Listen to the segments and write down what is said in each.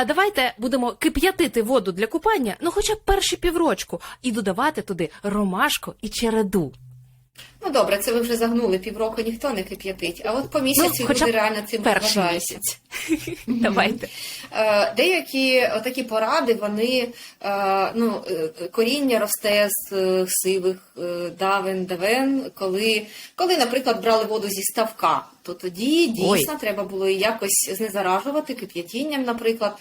А давайте будемо кип'ятити воду для купання, ну хоча б перші піврочку, і додавати туди ромашку і череду. Ну добре, це ви вже загнули півроку, ніхто не кип'ятить. А от по місяці Ну, хоча люди реально цим перший місяць. Давайте. Е, Деякі такі поради, вони е, ну, е, коріння росте з сивих давен, давен, коли, коли, наприклад, брали воду зі ставка, то тоді дійсно треба було якось знезаражувати кип'ятінням, наприклад.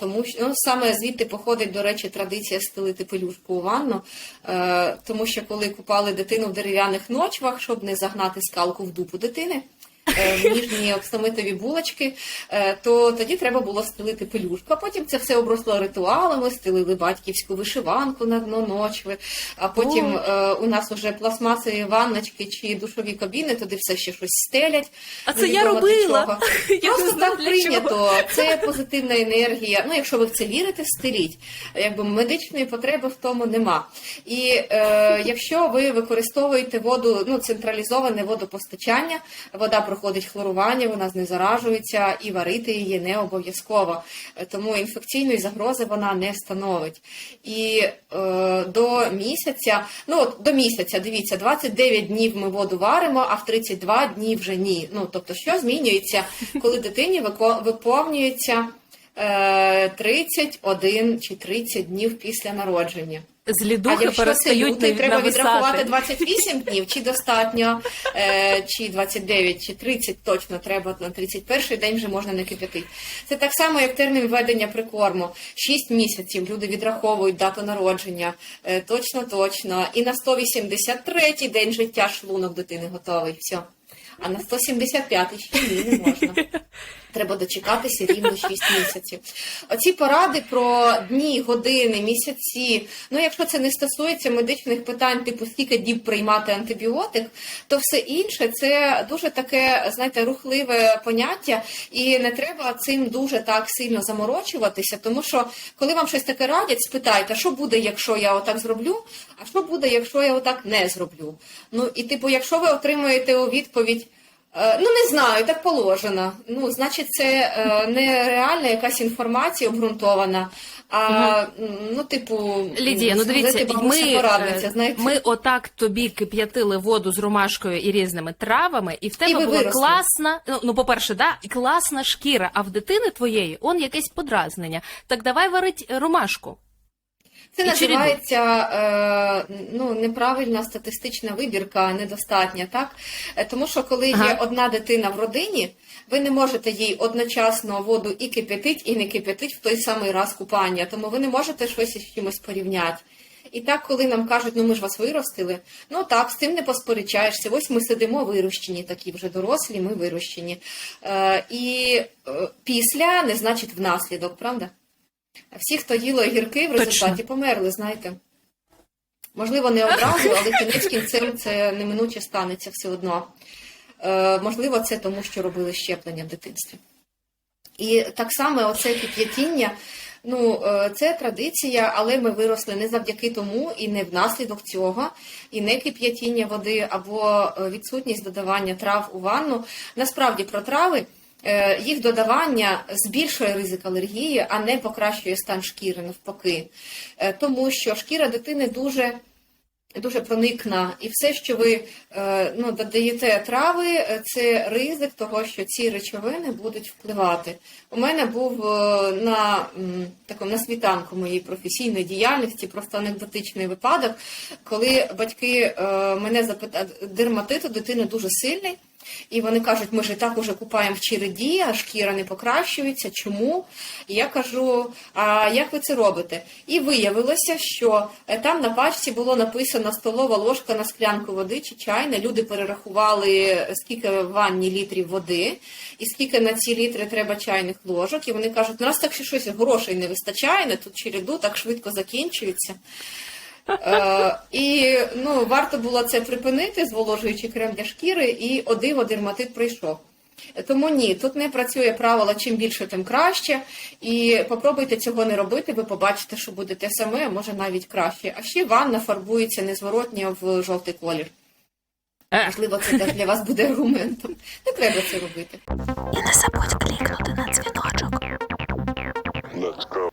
Тому що ну, саме звідти походить, до речі, традиція стелити пелюшку у ванну, тому що коли купали дитину в дерев'яних ночвах, щоб не загнати скалку в дупу дитини, ніжні оксамитові булочки, е, то тоді треба було стелити пелюшку. А потім це все обросло ритуалами, стелили батьківську вишиванку на дно ночви, а потім е, у нас вже пластмасові ванночки чи душові кабіни, туди все ще щось стелять. А це я робила. чого. Я Просто так прийнято. Це позитивна енергія. Ну, якщо ви в це вірите, стеліть. Якби медичної потреби в тому нема. І е, якщо ви використовуєте воду, ну централізоване водопостачання, вода проходить хлорування, вона знезаражується, і варити її не обов'язково. Е, Тому інфекційної загрози вона не становить. І е, до місяця, ну от до місяця, дивіться, 29 днів ми воду варимо, а в 32 дні вже ні. Ну тобто, що змінюється, коли дитині виповнюється е, 31 чи 30 днів після народження. З А лідухи якщо це перестають лютий, треба відрахувати нависати. 28 днів, чи достатньо, е, чи 29, чи 30 точно треба на 31 день вже можна не кип'ятити. Це так само, як термін введення прикорму. 6 місяців люди відраховують дату народження. Е, точно, точно. І на 183 день життя шлунок дитини готовий. Все. А на 175 ще ні, не можна. Треба дочекатися рівно 6 місяців. Оці поради про дні, години, місяці. Ну, якщо це не стосується медичних питань, типу скільки діб приймати антибіотик, то все інше це дуже таке, знаєте, рухливе поняття, і не треба цим дуже так сильно заморочуватися, тому що коли вам щось таке радять, спитайте, що буде, якщо я отак зроблю, а що буде, якщо я отак не зроблю. Ну і типу, якщо ви отримуєте у відповідь. Е, Ну, не знаю, так положено. Ну, значить, це е, не реальна якась інформація обґрунтована, а ну, типу, Лідія, ну дивіться, і бабуся ми, е, знаєте. ми отак тобі кип'ятили воду з ромашкою і різними травами, і в тебе ви була виросли. класна, ну, ну по-перше, да, класна шкіра, а в дитини твоєї он якесь подразнення. Так давай варить ромашку. Це І називається е, ну, неправильна статистична вибірка, недостатня, так? Е, Тому що коли Ага. є одна дитина в родині, ви не можете їй одночасно воду і кип'ятить, і не кип'ятить в той самий раз купання, тому ви не можете щось із чимось порівняти. І так, коли нам кажуть, ну ми ж вас виростили, ну так, з тим не посперечаєшся. Ось ми сидимо вирощені, такі вже дорослі, ми вирощені. Е, і е, після не значить внаслідок, правда? Всі, хто їли огірки, в Точно. результаті померли, знаєте. Можливо, не одразу, але кінець кінцем це неминуче станеться все одно. Е, можливо, це тому, що робили щеплення в дитинстві. І так само оце кип'ятіння, ну, е, це традиція, але ми виросли не завдяки тому і не внаслідок цього, і не кип'ятіння води або е, відсутність додавання трав у ванну. Насправді про трави. Е, Їх додавання збільшує ризик алергії, а не покращує стан шкіри навпаки. Е, Тому що шкіра дитини дуже дуже проникна, і все, що ви е, ну, додаєте трави, це ризик того, що ці речовини будуть впливати. У мене був на такому на світанку моєї професійної діяльності просто анекдотичний випадок, коли батьки мене запитали, дерматит у дитини дуже сильний. І вони кажуть, ми ж і так уже купаємо в череді, а шкіра не покращується. Чому? І я кажу, а як ви це робите? І виявилося, що е, там на пачці було написано столова ложка на склянку води чи чайна. Люди перерахували, е, скільки в ванні літрів води, і скільки на ці літри треба чайних ложок. І вони кажуть, у нас так ще щось грошей не вистачає, не тут череду так швидко закінчується. Е, і ну, варто було це припинити, зволожуючи крем для шкіри, і о диво дерматит прийшов. Тому ні, тут не працює правило чим більше, тим краще. І попробуйте цього не робити, ви побачите, що буде те саме, а може навіть краще. А ще ванна фарбується незворотньо в жовтий колір. Е, Можливо, це теж для вас буде аргументом. Не треба це робити. І не забудь клікнути на дзвіночок. Let's go.